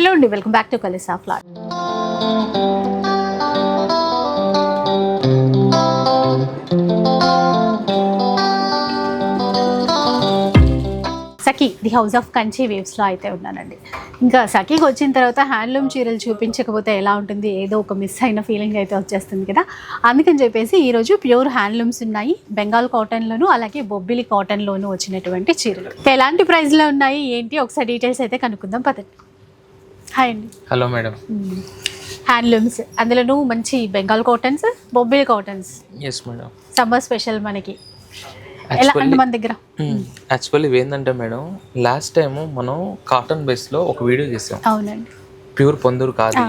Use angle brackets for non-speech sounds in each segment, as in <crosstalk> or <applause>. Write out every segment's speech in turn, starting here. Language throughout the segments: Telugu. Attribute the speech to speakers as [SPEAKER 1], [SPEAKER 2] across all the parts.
[SPEAKER 1] హలో అండి వెల్కమ్ బ్యాక్ టు కలిసా flat Sakhi the house of Kanchi వేవ్స్లో అయితే ఉన్నానండి. ఇంకా సఖీకి వచ్చిన తర్వాత హ్యాండ్లూమ్ చీరలు చూపించకపోతే ఎలా ఉంటుంది ఏదో ఒక మిస్ అయిన ఫీలింగ్ అయితే వచ్చేస్తుంది కదా. అందుకని చెప్పేసి ఈరోజు ప్యూర్ హ్యాండ్లూమ్స్ ఉన్నాయి బెంగాల్ కాటన్లోను అలాగే బొబ్బిలి కాటన్లోను వచ్చినటువంటి చీరలు. ఎలాంటి ప్రైస్లో ఉన్నాయి ఏంటి? ఒకసారి డీటెయిల్స్ అయితే కనుక్కుందాం పదండి. హాయ్ అండి.
[SPEAKER 2] హలో మేడం
[SPEAKER 1] హ్యాండ్లూమ్స్ అందులోనూ మంచి Bengal cottons Bobbili cottons
[SPEAKER 2] yes madam
[SPEAKER 1] summer special మనకి. ఎలా మన దగ్గర?
[SPEAKER 2] యాక్చువల్లీ ఏంటంటే మేడం లాస్ట్ టైం మనం కాటన్ బేస్లో ఒక వీడియో చేసాం.
[SPEAKER 1] అవునండి.
[SPEAKER 2] ప్యూర్ పొందూరు కాదు.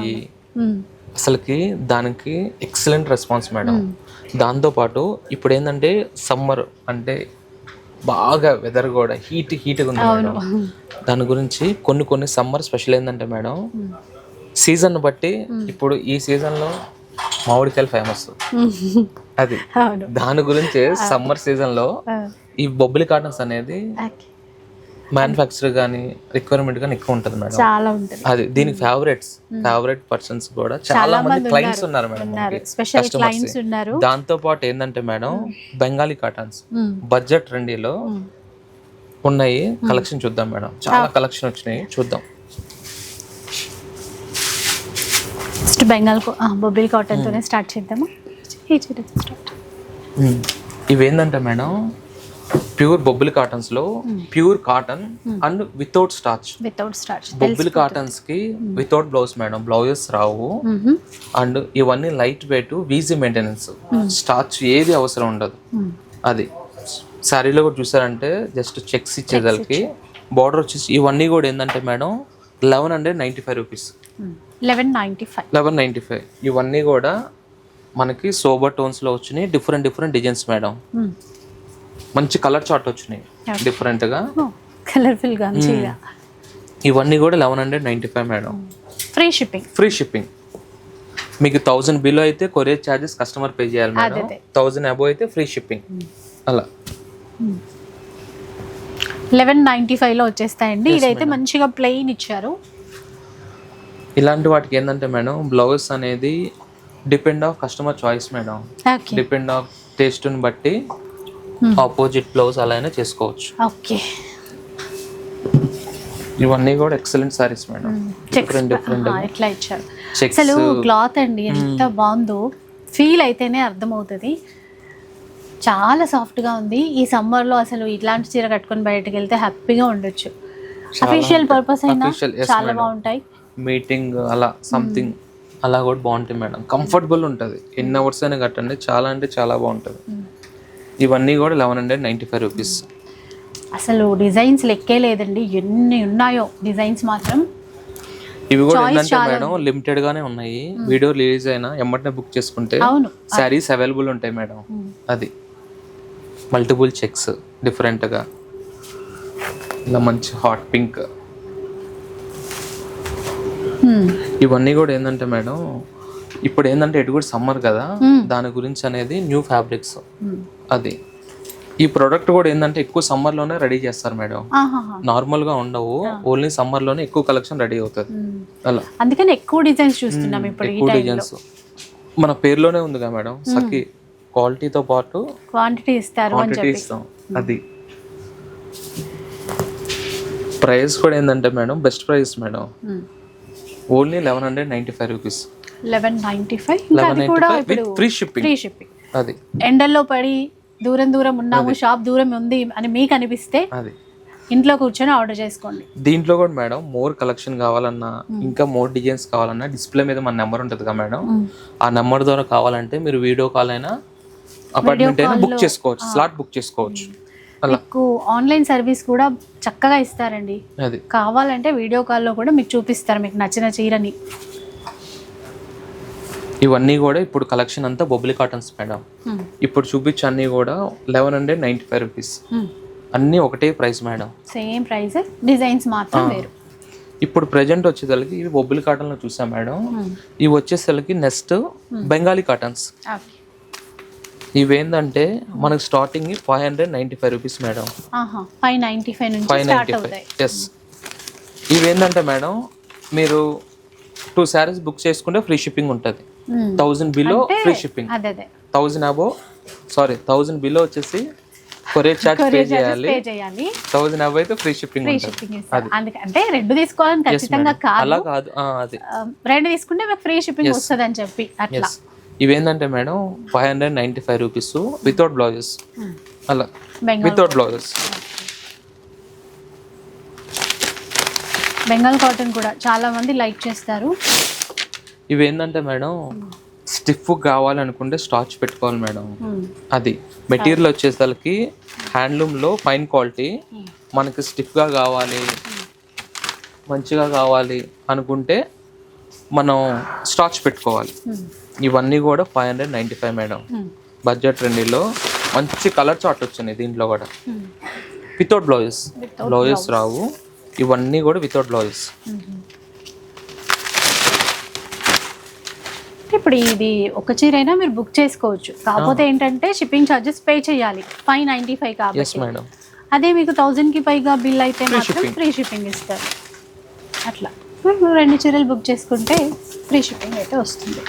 [SPEAKER 2] అసలుకి దానికి ఎక్సలెంట్ రెస్పాన్స్ మేడం దాంతోపాటు ఇప్పుడు ఏంటంటే సమ్మర్ అంటే బాగా వెదర్ కూడా హీట్ హీట్గా ఉంది మేడం. దాని గురించి కొన్ని కొన్ని సమ్మర్ స్పెషల్ ఏంటంటే మేడం సీజన్ బట్టి ఇప్పుడు ఈ సీజన్లో మామిడికాయలు ఫేమస్ <laughs> అది. దాని గురించి సమ్మర్ సీజన్లో
[SPEAKER 1] ఆ,
[SPEAKER 2] ఈ బొబ్బిలి కాటన్స్ అనేది. మ్యానుఫ్యాక్చర్ కానీ రిక్వైర్మెంట్ కానీ ఎక్కువ ఉంటుంది మేడం.
[SPEAKER 1] చాలా ఉంటుంది.
[SPEAKER 2] అది దీనికి ఫేవరెట్స్ ఫేవరెట్ పర్సన్స్ కూడా చాలా మంది క్లయింట్స్ ఉన్నారు. మేడం.
[SPEAKER 1] స్పెషల్. క్లయింట్స్ ఉన్నారు.
[SPEAKER 2] దాంతో పాటు ఏంటంటే మేడం బెంగాలీ కాటన్స్. బడ్జెట్ ట్రెండీలో ఉన్నాయి కలెక్షన్ చూద్దాం మేడం. చాలా కలెక్షన్ వచ్చినాయి. చూద్దాం.
[SPEAKER 1] ఫస్ట్ బెంగాల్ బొబ్బిలి కాటన్ తోనే స్టార్ట్ చేద్దామా? ఈ చీర స్టార్ట్
[SPEAKER 2] ఇవి ఏంటంటే madam pure Bobbili కాటన్స్లో pure cotton and without starch.
[SPEAKER 1] Without start
[SPEAKER 2] Bobbili కాటన్స్కి without blouse madam blouses రావు. అండ్ ఇవన్నీ light weight easy maintenance. Starch ఏది అవసరం ఉండదు. అది. శారీలో కూడా చూసారంటే జస్ట్ చెక్స్ ఇచ్చేదానికి బార్డర్ వచ్చేసి ఇవన్నీ కూడా ఏంటంటే madam eleven hundred ninety five rupees.
[SPEAKER 1] Eleven ninety five.
[SPEAKER 2] Eleven ninety five. ఇవన్నీ కూడా మనకి సోబర్ టోన్స్లో వచ్చినాయి. Different different designs madam. మంచి కలర్ చార్ట్ వచ్చినాయి. డిఫరెంట్గా
[SPEAKER 1] కలర్ఫుల్గా. చీర
[SPEAKER 2] ఇవన్నీ కూడా eleven hundred ninety five madam
[SPEAKER 1] free shipping
[SPEAKER 2] free shipping మీకు థౌజండ్ బిలో అయితే కొరియర్ ఛార్జెస్ కస్టమర్ పే చేయాలి మేడం. థౌజండ్ అబో అయితే ఫ్రీ షిప్పింగ్ అలా.
[SPEAKER 1] లెవెన్ నైంటీ ఫైవ్లో వచ్చేస్తాయండి. ఇదైతే మంచిగా ప్లెయిన్ ఇచ్చారు.
[SPEAKER 2] ఇలాంటి వాటికి ఏంటంటే మేడం బ్లౌజ్ అనేది depend of customer choice madam depend of టేస్ట్ని బట్టి ఆపోజిట్ బ్లౌజ్ అలా అయినా చేసుకోవచ్చు.
[SPEAKER 1] ఓకే
[SPEAKER 2] ఇవన్నీ కూడా excellent saris madam different different
[SPEAKER 1] ఇట్లా ఇచ్చారు? అసలు క్లాత్ అండి ఎంత బాగుందో. ఫీల్ అయితేనే అర్థమవుతుంది. చాలా సాఫ్ట్గా ఉంది. ఈ సమ్మర్లో అసలు ఇట్లాంటి చీర కట్టుకొని బయటకు వెళ్తే హ్యాపీగా ఉండొచ్చు. అఫీషియల్ పర్పస్ అయినా చాలా. బాగుంటాయి.
[SPEAKER 2] మీటింగ్ అలా సంథింగ్ అలా కూడా బాగుంటాయి మేడం కంఫర్టబుల్ ఉంటుంది. ఎన్ని అవర్స్ అయినా కట్టండి చాలా అంటే చాలా బాగుంటుంది. ఇవన్నీ కూడా eleven hundred ninety five rupees
[SPEAKER 1] అసలు డిజైన్స్ లెక్కే లేదండి. ఎన్ని ఉన్నాయో డిజైన్స్ మాత్రం.
[SPEAKER 2] ఇవి కూడా ఏంటంటే మేడం లిమిటెడ్ గానే ఉన్నాయి. వీడియో రిలీజ్ అయినా ఎమ్మటనే బుక్ చేసుకుంటే
[SPEAKER 1] అవును.
[SPEAKER 2] శారీస్ అవైలబుల్ ఉంటాయి మేడం. అది. మల్టిపుల్ చెక్స్ డిఫరెంట్గా ఇలా మంచి హాట్ పింక్
[SPEAKER 1] Hmm.
[SPEAKER 2] ఇవన్నీ కూడా ఏంటంటే మేడం ఇప్పుడు ఏంటంటే ఎటు కూడా సమ్మర్ కదా దాని గురించి అనేది న్యూ ఫ్యాబ్రిక్స్. అది. ఈ ప్రోడక్ట్ కూడా ఏంటంటే ఎక్కువ summer లోనే రెడీ చేస్తారు మేడం. నార్మల్గా ఉండవు ఓన్లీ సమ్మర్లోనే ఎక్కువ కలెక్షన్ రెడీ అవుతుంది. అలా.
[SPEAKER 1] అందుకని ఎక్కువ డిజైన్స్ చూస్తున్నాం ఇప్పుడు
[SPEAKER 2] ఎక్కువ డిజైన్స్. మన పేరులోనే ఉందిగా మేడం సఖి. క్వాలిటీతో పాటు
[SPEAKER 1] క్వాంటిటీ ఇస్తారు
[SPEAKER 2] క్వాంటిటీ ఇస్తాం. అది. ప్రైస్ కూడా ఏంటంటే madam best price madam. Only eleven hundred ninety five rupees.
[SPEAKER 1] Eleven ninety five. అది కూడా ఇప్పుడు
[SPEAKER 2] ఫ్రీ షిప్పింగ్
[SPEAKER 1] ఫ్రీ షిప్పింగ్
[SPEAKER 2] అది.
[SPEAKER 1] ఎండల్లో పడి దూరం దూరం ఉన్నాము షాప్ దూరం ఉంది అని మీకు అనిపిస్తే
[SPEAKER 2] అది.
[SPEAKER 1] ఇంట్లో కూర్చొని ఆర్డర్ చేసుకోండి.
[SPEAKER 2] దీంట్లో కూడా మేడం మోర్ కలెక్షన్ కావాలన్నా ఇంకా మోర్ డిజైన్స్ కావాలన్నా డిస్ప్లే మీద మన నెంబర్ ఉంటుంది కదా మేడం. ఆ నెంబర్ ద్వారా కావాలంటే మీరు వీడియో కాల్ అయినా అపార్ట్మెంట్ అయినా బుక్ చేసుకోవచ్చు స్లాట్ బుక్ చేసుకోవచ్చు.
[SPEAKER 1] మీకు ఆన్లైన్ సర్వీస్ కూడా చక్కగా ఇస్తారండి.
[SPEAKER 2] అది.
[SPEAKER 1] కావాలంటే వీడియో కాల్లో కూడా మీకు చూపిస్తారు మీకు నచ్చిన చీరని.
[SPEAKER 2] ఇవన్నీ కూడా ఇప్పుడు కలెక్షన్ అంతా బొబ్బిలి కాటన్స్ మేడం.
[SPEAKER 1] Hmm.
[SPEAKER 2] ఇప్పుడు చూపించే అన్నీ కూడా eleven hundred ninety five rupees అన్నీ ఒకటే price madam.
[SPEAKER 1] Same price designs మాత్రం వేరు.
[SPEAKER 2] ఇప్పుడు ప్రజెంట్ వచ్చేసరికి ఇవి బొబ్బిలి కాటన్లో చూసాం మేడం. ఇవి వచ్చేసరికి నెక్స్ట్ బెంగాలీ కాటన్స్
[SPEAKER 1] ఓకే
[SPEAKER 2] ఇవేంటంటే మనకు starting five hundred ninety five rupees madam.
[SPEAKER 1] Five ninety five
[SPEAKER 2] five ninety five yes ఇవేంటంటే మేడం మీరు టూ శారీస్ బుక్ చేసుకుంటే ఫ్రీ షిప్పింగ్ ఉంటుంది. Thousand below free shipping thousand above sorry thousand below వచ్చేసి కొరియర్ చార్జ్ పే చేయాలి. థౌజండ్ అబో అయితే ఫ్రీ షిప్పింగ్
[SPEAKER 1] అందుకంటే రెండు తీసుకోవాలని ఖచ్చితంగా కాదు.
[SPEAKER 2] అలా కాదు. అది.
[SPEAKER 1] రెండు తీసుకుంటే మీకు ఫ్రీ షిప్పింగ్ వస్తుంది అని చెప్పి అట్లా.
[SPEAKER 2] ఇవేంటంటే madam five hundred ninety five rupees without blouses అలా. వితౌట్ బ్లౌజెస్
[SPEAKER 1] బెంగాల్ కాటన్ కూడా చాలా మంది లైక్ చేస్తారు.
[SPEAKER 2] ఇవి ఏంటంటే మేడం స్టిఫ్ కావాలనుకుంటే స్టార్చ్ పెట్టుకోవాలి మేడం. అది. మెటీరియల్ వచ్చేసరికి హ్యాండ్లూమ్లో ఫైన్ క్వాలిటీ. మనకి స్టిఫ్గా కావాలి మంచిగా కావాలి అనుకుంటే మనం స్టార్చ్ పెట్టుకోవాలి. ఇవన్నీ కూడా five hundred ninety five madam. Budget రెండిలో మంచి కలర్ చార్ట్ వచ్చినాయి దీంట్లో కూడా.
[SPEAKER 1] Um,
[SPEAKER 2] without blouses. బ్లౌజెస్ రావు. ఇవన్నీ కూడా వితౌట్ బ్లౌజెస్.
[SPEAKER 1] ఇప్పుడు ఇది ఒక చీర అయినా మీరు బుక్ చేసుకోవచ్చు. కాకపోతే ఏంటంటే షిప్పింగ్ ఛార్జెస్ పే చేయాలి. ఫైవ్ నైంటీ ఫైవ్ కాబట్టి. అదే మీకు థౌజండ్కి పైగా బిల్ అయితే మాత్రం. ఫ్రీ షిప్పింగ్ ఇస్తారు. అట్లా. మీరు రెండు చీరలు బుక్ చేసుకుంటే ఫ్రీ షిప్పింగ్ అయితే వస్తుంది.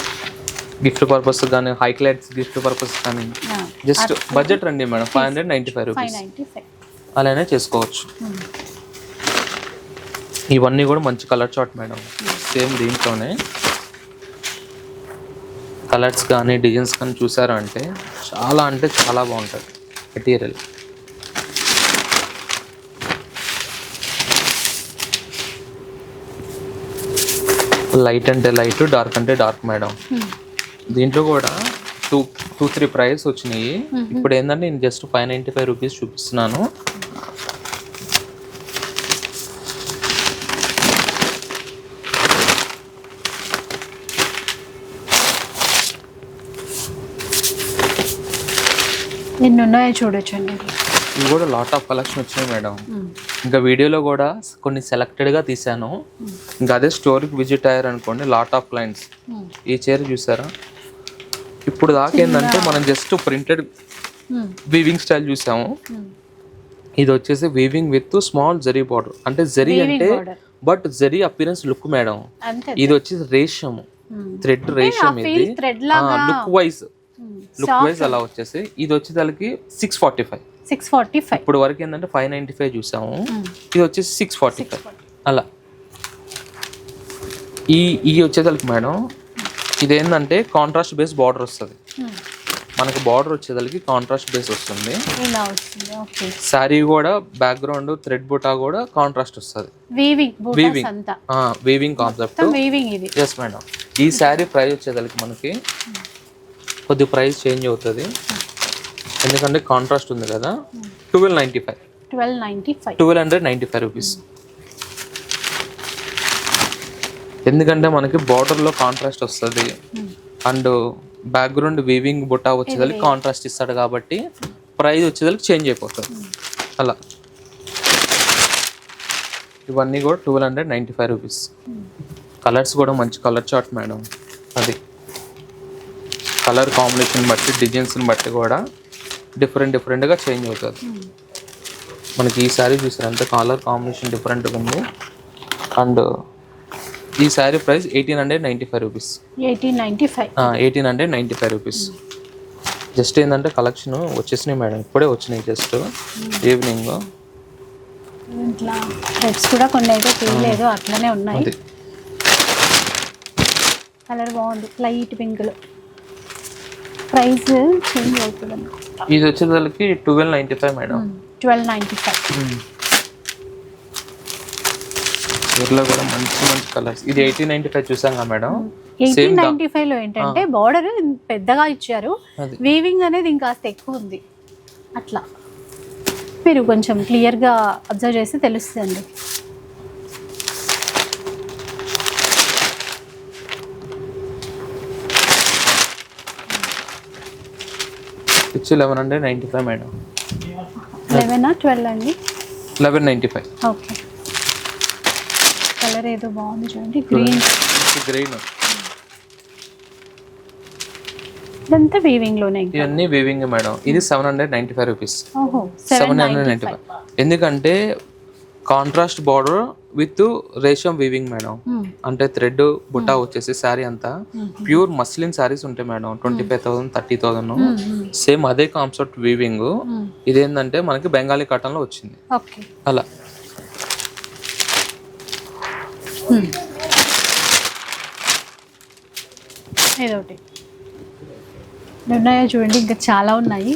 [SPEAKER 2] గిఫ్ట్ పర్పస్ కానీ హై క్లైట్స్ గిఫ్ట్ పర్పస్ కానీ. జస్ట్ బడ్జెట్ రండి madam five hundred ninety five rupees అలానే చేసుకోవచ్చు. ఇవన్నీ కూడా మంచి కలర్ చార్ట్ మేడం సేమ్ దీంట్లోనే. కలర్స్ కానీ డిజైన్స్ కానీ చూసారా అంటే చాలా అంటే చాలా బాగుంటుంది మెటీరియల్. లైట్ అంటే లైట్ డార్క్ అంటే డార్క్ మేడం దీంట్లో కూడా టూ టూ త్రీ ప్రైస్ వచ్చినాయి. ఇప్పుడు ఏంటంటే నేను just five ninety five rupees చూపిస్తున్నాను.
[SPEAKER 1] ఎన్ని ఉన్నాయో చూడొచ్చండి.
[SPEAKER 2] ఇవి కూడా లాట్ ఆఫ్ కలెక్షన్ వచ్చినాయి మేడం. ఇంకా వీడియోలో కూడా కొన్ని సెలెక్టెడ్గా తీసాను ఇంకా అదే స్టోర్కి విజిట్ అయ్యారు అనుకోండి లాట్ ఆఫ్ క్లయింట్స్ ఈ చీర చూసారా? ఇప్పుడు దాకా ఏంటంటే మనం జస్ట్ ప్రింటెడ్ వీవింగ్ స్టైల్ చూసాము. ఇది వచ్చేసి weaving with small zari border అంటే జరీ అంటే. But zari appearance look madam. ఇది వచ్చేసి రేషం థ్రెడ్ రేషం ఇది. లుక్ వైజ్ లుక్ వైజ్ అలా వచ్చేసి ఇది వచ్చేసరికి six forty five
[SPEAKER 1] six forty five
[SPEAKER 2] ఇప్పుడు వరకు ఏంటంటే ఫైవ్ నైంటీ ఫైవ్ చూసాము ఇది వచ్చేసి సిక్స్ ఫార్టీ ఫైవ్ అలా. ఈ ఈ వచ్చేసరికి మేడం ఇదేంటంటే కాంట్రాస్ట్ బేస్ బార్డర్ వస్తుంది. మనకి బార్డర్ వచ్చేసరికి కాంట్రాస్ట్ బేస్ వస్తుంది. శారీ కూడా బ్యాక్గ్రౌండ్ థ్రెడ్ బుటా కూడా కాంట్రాస్ట్ వస్తుంది.
[SPEAKER 1] వీవింగ్
[SPEAKER 2] వీవింగ్ కాన్సెప్ట్
[SPEAKER 1] మొత్తం వీవింగ్ ఇది.
[SPEAKER 2] ఎస్ మేడం ఈ శారీ ప్రైస్ వచ్చేసరికి మనకి కొద్ది ప్రైస్ చేంజ్ అవుతుంది. ఎందుకంటే కాంట్రాస్ట్ ఉంది కదా. Twelve ninety five
[SPEAKER 1] twelve ninety five
[SPEAKER 2] twelve hundred ninety five rupees ఎందుకంటే మనకి బార్డర్లో కాంట్రాస్ట్ వస్తుంది. అండ్ బ్యాక్గ్రౌండ్ వీవింగ్ బుట్టా వచ్చేసరికి కాంట్రాస్ట్ ఇస్తాడు కాబట్టి ప్రైస్ వచ్చేసరికి చేంజ్ అయిపోతుంది. అలా. ఇవన్నీ కూడా twelve hundred ninety five rupees colours కూడా మంచి కలర్ చార్ట్ మేడం అది. కలర్ కాంబినేషన్ బట్టి డిజైన్స్ని బట్టి కూడా డిఫరెంట్ డిఫరెంట్గా చేంజ్ అవుతుంది. మనకి ఈ శారీ చూసారు అంత కలర్ కాంబినేషన్ డిఫరెంట్గా ఉంది. అండ్ ఈ sari price eighteen hundred ninety five rupees.
[SPEAKER 1] Eighteen ninety five.
[SPEAKER 2] Eighteen hundred ninety five rupees. Just ఏంటంటే కలెక్షన్ వచ్చేసినాయి మేడం ఇప్పుడే వచ్చినాయి జస్ట్. ఈవినింగ్
[SPEAKER 1] ఇట్లా కూడా కొన్ని అయితే తీయలేదు అట్లనే ఉన్నాయి. కలర్ బాగుంది లైట్ పింక్లో. ప్రైస్ చేంజ్ అవుతుంది
[SPEAKER 2] ఇది వచ్చేసరికి twelve ninety five madam.
[SPEAKER 1] Twelve ninety five.
[SPEAKER 2] వీటిలో కూడా మంచి మంచి కలర్స్. ఇది ఎయిటీన్ నైంటీ ఫైవ్ చూసాం కదా మేడం
[SPEAKER 1] ఎయిటీన్ నైంటీ ఫైవ్లో ఏంటంటే బార్డర్ పెద్దగా ఇచ్చారు. వీవింగ్ అనేది ఇంకాస్త ఎక్కువ ఉంది. అట్లా. మీరు కొంచెం క్లియర్గా అబ్జర్వ్ చేస్తే తెలుస్తుంది
[SPEAKER 2] ఇచ్చి eleven hundred ninety five madam
[SPEAKER 1] eleven twelve అండి?
[SPEAKER 2] Eleven ninety five
[SPEAKER 1] okay. Colour ఏదో బాగుంది చూడండి గ్రీన్
[SPEAKER 2] గ్రీన్
[SPEAKER 1] ఇదంతా వీవింగ్లోనే ఇంకా?
[SPEAKER 2] ఇవన్నీ వీవింగ్ మేడం. ఇది seven hundred ninety five rupees seven hundred ninety five ఎందుకంటే contrast border with resham weaving madam. అంటే థ్రెడ్ బుట్టా వచ్చేసి శారీ అంతా ప్యూర్ మస్లిన్ శారీస్ ఉంటాయి madam twenty five thousand thirty thousand same అదే కాన్సెప్ట్ వీవింగ్. ఇదేంటంటే మనకి బెంగాలీ కాటన్లో వచ్చింది అలా
[SPEAKER 1] చూడండి ఇంకా చాలా ఉన్నాయి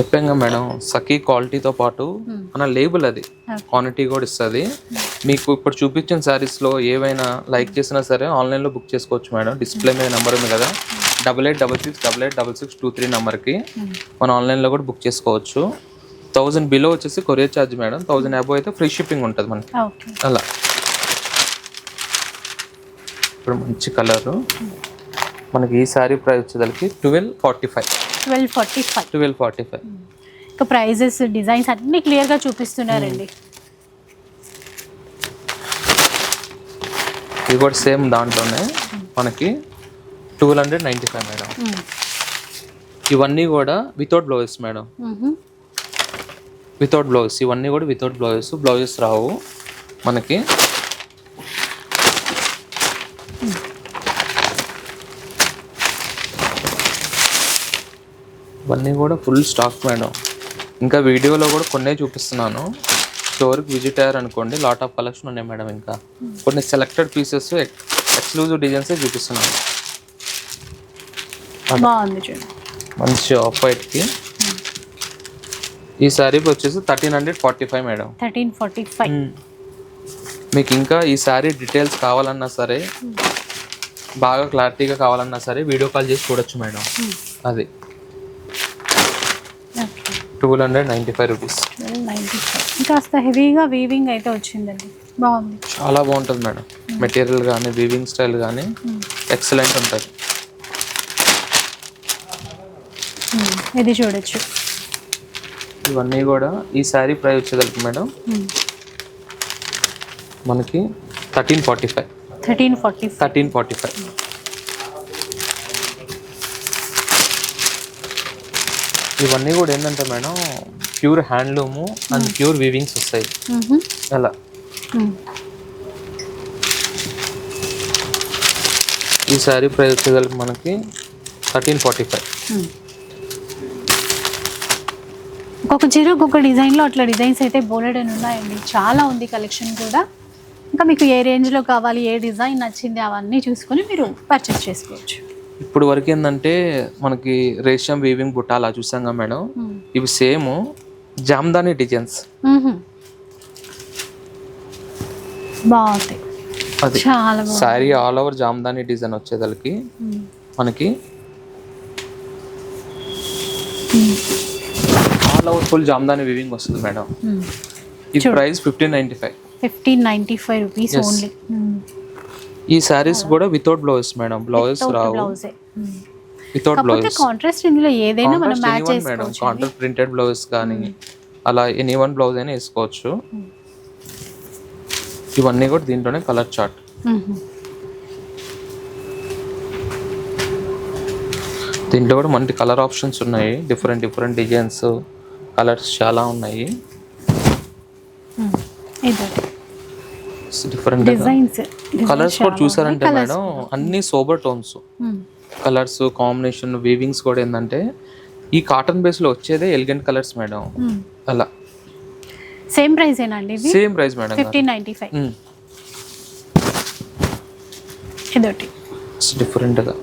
[SPEAKER 2] చెప్పాం మేడం సఖీ క్వాలిటీతో పాటు మన లేబుల్ అది. క్వాంటిటీ కూడా ఇస్తుంది. మీకు ఇప్పుడు చూపించిన sarees లో ఏవైనా లైక్ చేసినా సరే ఆన్లైన్లో బుక్ చేసుకోవచ్చు మేడం. డిస్ప్లే మీద నెంబర్ ఉంది కదా. Double eight double six double eight double six two three నెంబర్కి మనం ఆన్లైన్లో కూడా బుక్ చేసుకోవచ్చు. థౌజండ్ బిలో వచ్చేసి courier charge madam. Thousand above అయితే ఫ్రీ షిప్పింగ్ ఉంటుంది మనకి. అలా. ఇప్పుడు మంచి కలరు మనకి ఈ సారీ ప్రైస్ వచ్చేసరికి twelve forty five
[SPEAKER 1] twelve forty five.
[SPEAKER 2] Twelve forty five.
[SPEAKER 1] ఇంకా ప్రైజెస్ డిజైన్స్ అన్ని క్లియర్గా చూపిస్తున్నారండి.
[SPEAKER 2] ఇది కూడా సేమ్ దాంట్లోనే మనకి twelve hundred ninety five madam. ఇవన్నీ కూడా without blouses madam. Without blouses ఇవన్నీ కూడా వితౌట్ బ్లౌజెస్. బ్లౌజెస్ రావు. మనకి ఇవన్నీ కూడా ఫుల్ స్టాక్ మేడం ఇంకా వీడియోలో కూడా కొన్నే చూపిస్తున్నాను. స్టోర్కి విజిట్ అయ్యారు అనుకోండి లాట్ ఆఫ్ కలెక్షన్ ఉన్నాయి మేడం ఇంకా. కొన్ని సెలెక్టెడ్ పీసెస్ ఎక్స్క్లూజివ్ డిజైన్సే చూపిస్తున్నాను. మంచి ఆఫ్ వైట్కి ఈ శారీ వచ్చేసి thirteen hundred forty five madam
[SPEAKER 1] thirteen forty five.
[SPEAKER 2] మీకు ఇంకా ఈ శారీ డీటెయిల్స్ కావాలన్నా సరే బాగా క్లారిటీగా కావాలన్నా సరే వీడియో కాల్ చేసి చూడొచ్చు మేడం అది. Twelve hundred ninety five rupees
[SPEAKER 1] ninety five ఇంకాస్త హెవీగా వీవింగ్ అయితే వచ్చిందండి. బాగుంది.
[SPEAKER 2] చాలా బాగుంటుంది మేడం. మెటీరియల్ కానీ వీవింగ్ స్టైల్ కానీ ఎక్సలెంట్ ఉంటుంది.
[SPEAKER 1] ఇది చూడొచ్చు.
[SPEAKER 2] ఇవన్నీ కూడా ఈ శారీ ప్రైస్ వచ్చేసరికి మేడం
[SPEAKER 1] మ్మ్.
[SPEAKER 2] మనకి thirteen forty five
[SPEAKER 1] thirteen forty
[SPEAKER 2] thirteen forty five ఇవన్నీ కూడా ఏంటంటే madam pure handloom and pure weavings వస్తాయి. అలా.
[SPEAKER 1] మ్మ్.
[SPEAKER 2] ఈ శారీ ప్రైస్ వచ్చేసరికి మనకి థర్టీన్ ఫార్టీ ఫైవ్.
[SPEAKER 1] ఒక్కొక్క చీర ఒక్కొక్క డిజైన్లో అట్లా డిజైన్స్ అయితే బోలెడ్ అని ఉన్నాయండి. చాలా ఉంది కలెక్షన్ కూడా. ఇంకా మీకు ఏ రేంజ్లో కావాలి ఏ డిజైన్ నచ్చింది అవన్నీ చూసుకొని మీరు పర్చేస్ చేసుకోవచ్చు.
[SPEAKER 2] ఇప్పుడు వరకు ఏంటంటే మనకి రేషం వీవింగ్ బుట్ట అలా చూసాం కదా మేడం. ఇవి సేమ్ జామ్దాని డిజైన్స్.
[SPEAKER 1] బాగుంది
[SPEAKER 2] అది sari all over Jamdani design వచ్చేసరికి
[SPEAKER 1] మ్మ్.
[SPEAKER 2] మనకి. All over full Jamdani weaving వస్తుంది మేడం. ఇది price fifteen ninety five
[SPEAKER 1] fifteen ninety five rupees. Only
[SPEAKER 2] ఈ శారీస్ కూడా వితౌట్ బ్లౌజెస్ మేడం బ్లౌజెస్ రావు.
[SPEAKER 1] బ్లౌజే
[SPEAKER 2] వితౌట్ బ్లౌజెస్
[SPEAKER 1] కాంట్రాస్ట్ ఇందులో ఏదైనా మనం మ్యాచ్ చేసుకోవచ్చు
[SPEAKER 2] కాంట్రాక్ట్ ప్రింటెడ్ బ్లౌజెస్ కానీ అలా ఎనీ వన్ బ్లౌజ్ అయినా వేసుకోవచ్చు. ఇవన్నీ కూడా దీంట్లోనే కలర్ చార్ట్. దీంట్లో కూడా మంచి కలర్ ఆప్షన్స్ ఉన్నాయి. డిఫరెంట్ డిఫరెంట్ డిజైన్స్ కలర్స్ చాలా ఉన్నాయి
[SPEAKER 1] మ్మ్. ఇదొకటి
[SPEAKER 2] డిఫరెంట్
[SPEAKER 1] డిజైన్స్
[SPEAKER 2] కలర్స్ కూడా చూసారంటే మేడం అన్ని sober tones colours combination weavings కూడా ఏంటంటే ఈ కాటన్ బేస్లో వచ్చేదే ఎలిగెంట్ కలర్స్ మేడం. అలా.
[SPEAKER 1] సేమ్ ప్రైస్ ఏనండి ఇది?
[SPEAKER 2] Same price madam
[SPEAKER 1] fifteen ninety five
[SPEAKER 2] Hmm.
[SPEAKER 1] ఇదొకటి.
[SPEAKER 2] డిఫరెంట్గా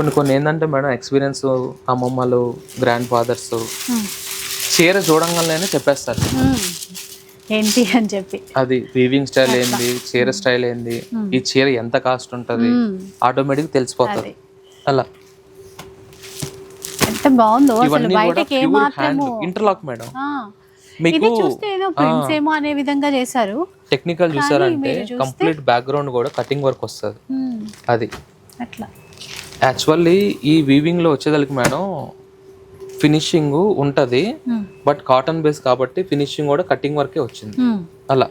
[SPEAKER 2] కొన్ని కొన్ని ఏంటంటే మేడం ఎక్స్పీరియన్స్ అమ్మమ్మలు గ్రాండ్ ఫాదర్స్
[SPEAKER 1] మ్మ్.
[SPEAKER 2] చీర చూడంగానే చెప్పేస్తారు.
[SPEAKER 1] మ్మ్. ఏంటి అని చెప్పి.
[SPEAKER 2] అది వీవింగ్ స్టైల్ ఏంది చీర స్టైల్ ఏంది ఈ చీర ఎంత కాస్ట్ ఉంటుంది. ఆటోమేటిక్ తెలిసిపోతుంది. అలా.
[SPEAKER 1] ఎంత బాగుందో అసలు బయటకి ఏమాత్రము
[SPEAKER 2] ఇంటర్లాక్ మేడం. మీకు
[SPEAKER 1] చూస్తే ఏదో ప్రింట్స్ ఏమో అనే విధంగా చేశారు.
[SPEAKER 2] టెక్నికల్ చూసారంటే కంప్లీట్ బ్యాక్గ్రౌండ్ కూడా కటింగ్ వర్క్ వస్తుంది. అది.
[SPEAKER 1] అట్లా.
[SPEAKER 2] యాక్చువల్లీ ఈ వీవింగ్లో వచ్చేదానికి మేడం ఫినిషింగ్ ఉంటుంది బట్ కాటన్ బేస్ కాబట్టి ఫినిషింగ్ కూడా కటింగ్ వరకే వచ్చింది.
[SPEAKER 1] Hmm.
[SPEAKER 2] అలా.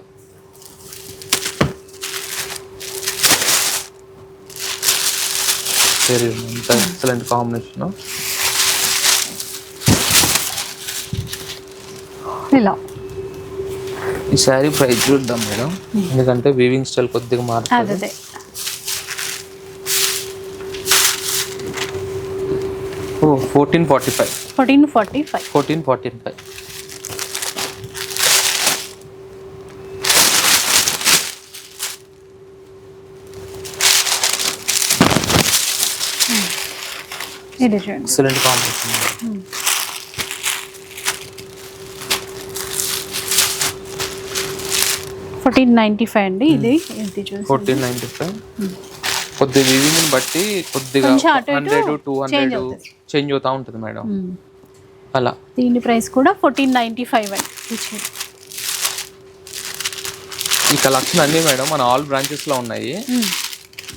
[SPEAKER 2] ఎక్సలెంట్ కాంబినేషన్
[SPEAKER 1] ఇలా.
[SPEAKER 2] ఈ శారీ ప్రైస్ చూద్దాం మేడం. Hmm. ఎందుకంటే వీవింగ్ స్టైల్ కొద్దిగా మారుతుంది. Fourteen forty five.
[SPEAKER 1] Fourteen forty five.
[SPEAKER 2] Fourteen fourteen five.
[SPEAKER 1] ఇది చూడండి.
[SPEAKER 2] Excellent combination
[SPEAKER 1] fourteen ninety five అండి ఇది. ఇది చూసి.
[SPEAKER 2] Fourteen ninety five. కొద్ది వీవింగ్ బట్టి కొద్దిగా హండ్రెడ్ టూ హండ్రెడ్. చేంజ్ అవుతా ఉంటుంది మేడం.
[SPEAKER 1] మ్మ్.
[SPEAKER 2] అలా.
[SPEAKER 1] దీని ప్రైస్ కూడా ఫోర్టీన్ నైంటీ ఫైవ్ అండి.
[SPEAKER 2] ఈ కలెక్షన్ అన్ని మేడం మన ఆల్ బ్రాంచెస్లో ఉన్నాయి.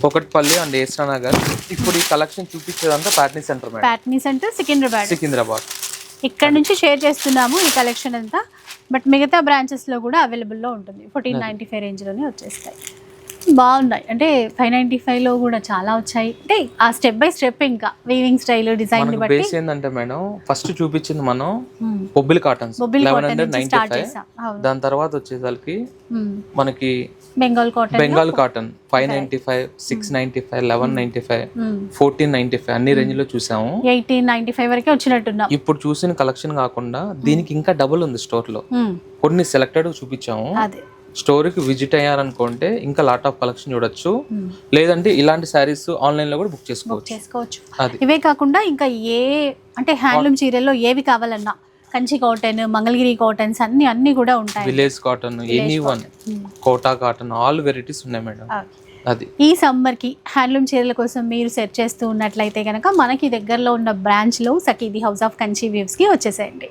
[SPEAKER 2] పొకట్పల్లి అండ్ ఏస్రా నగర్. ఇప్పుడు ఈ కలెక్షన్ చూపించేదంతా ప్యాట్నీ సెంటర్
[SPEAKER 1] ప్యాట్నీ సెంటర్ సికింద్రాబాద్.
[SPEAKER 2] సికింద్రాబాద్.
[SPEAKER 1] ఇక్కడ నుంచి షేర్ చేస్తున్నాము ఈ కలెక్షన్ అంతా. బట్ మిగతా బ్రాంచెస్లో కూడా అవైలబుల్లో ఉంటుంది. ఫోర్టీన్ నైంటీ ఫైవ్ రేంజ్లోనే వచ్చేస్తాయి. బాగున్నాయి. అంటే ఫైవ్ నైంటీ ఫైవ్లో కూడా చాలా వచ్చాయి. అంటే ఆ స్టెప్ బై స్టెప్ ఇంకా వీవింగ్ స్టైల్ డిజైన్ బట్టి
[SPEAKER 2] ఏంటంటే మేడం ఫస్ట్ చూపించింది మనం. Bobbili cottons
[SPEAKER 1] Bobbili
[SPEAKER 2] eleven
[SPEAKER 1] cotton
[SPEAKER 2] hundred ninety five దాని తర్వాత వచ్చేసరికి
[SPEAKER 1] మ్మ్.
[SPEAKER 2] మనకి
[SPEAKER 1] Bengal cotton
[SPEAKER 2] Bengal cotton five ninety five six ninety five eleven ninety five fourteen ninety five అన్ని రేంజ్లో చూసాము.
[SPEAKER 1] ఎయిటీన్ నైంటీ ఫైవ్ వరకే వచ్చినట్టున్నాం.
[SPEAKER 2] ఇప్పుడు చూసిన కలెక్షన్ కాకుండా దీనికి ఇంకా డబుల్ ఉంది
[SPEAKER 1] స్టోర్లో.
[SPEAKER 2] కొన్ని సెలెక్టెడ్ చూపించాము.
[SPEAKER 1] అదే
[SPEAKER 2] స్టోర్కి విజిట్ అయ్యారనుకుంటే ఇంకా లాట్ ఆఫ్ కలెక్షన్ చూడొచ్చు. లేదంటే ఇలాంటి శారీస్ ఆన్లైన్లో కూడా బుక్ చేసుకోవచ్చు.
[SPEAKER 1] చేసుకోవచ్చు. ఇవే కాకుండా ఇంకా ఏ అంటే హ్యాండ్లూమ్ చీరల్లో ఏవి కావాలన్నా కంచి కాటన్ మంగళగిరి కాటన్స్ అన్ని అన్ని కూడా ఉంటాయి.
[SPEAKER 2] Village cotton any one Kota cotton all varieties ఉన్నాయి మేడం అది.
[SPEAKER 1] ఈ సమ్మర్కి హ్యాండ్లూమ్ చీరల కోసం మీరు సెర్చ్ చేస్తూ ఉన్నట్లయితే కనుక మనకి దగ్గరలో ఉన్న బ్రాంచ్లో సఖీది హౌస్ ఆఫ్ కంచి వ్యూస్కి వచ్చేసేయండి.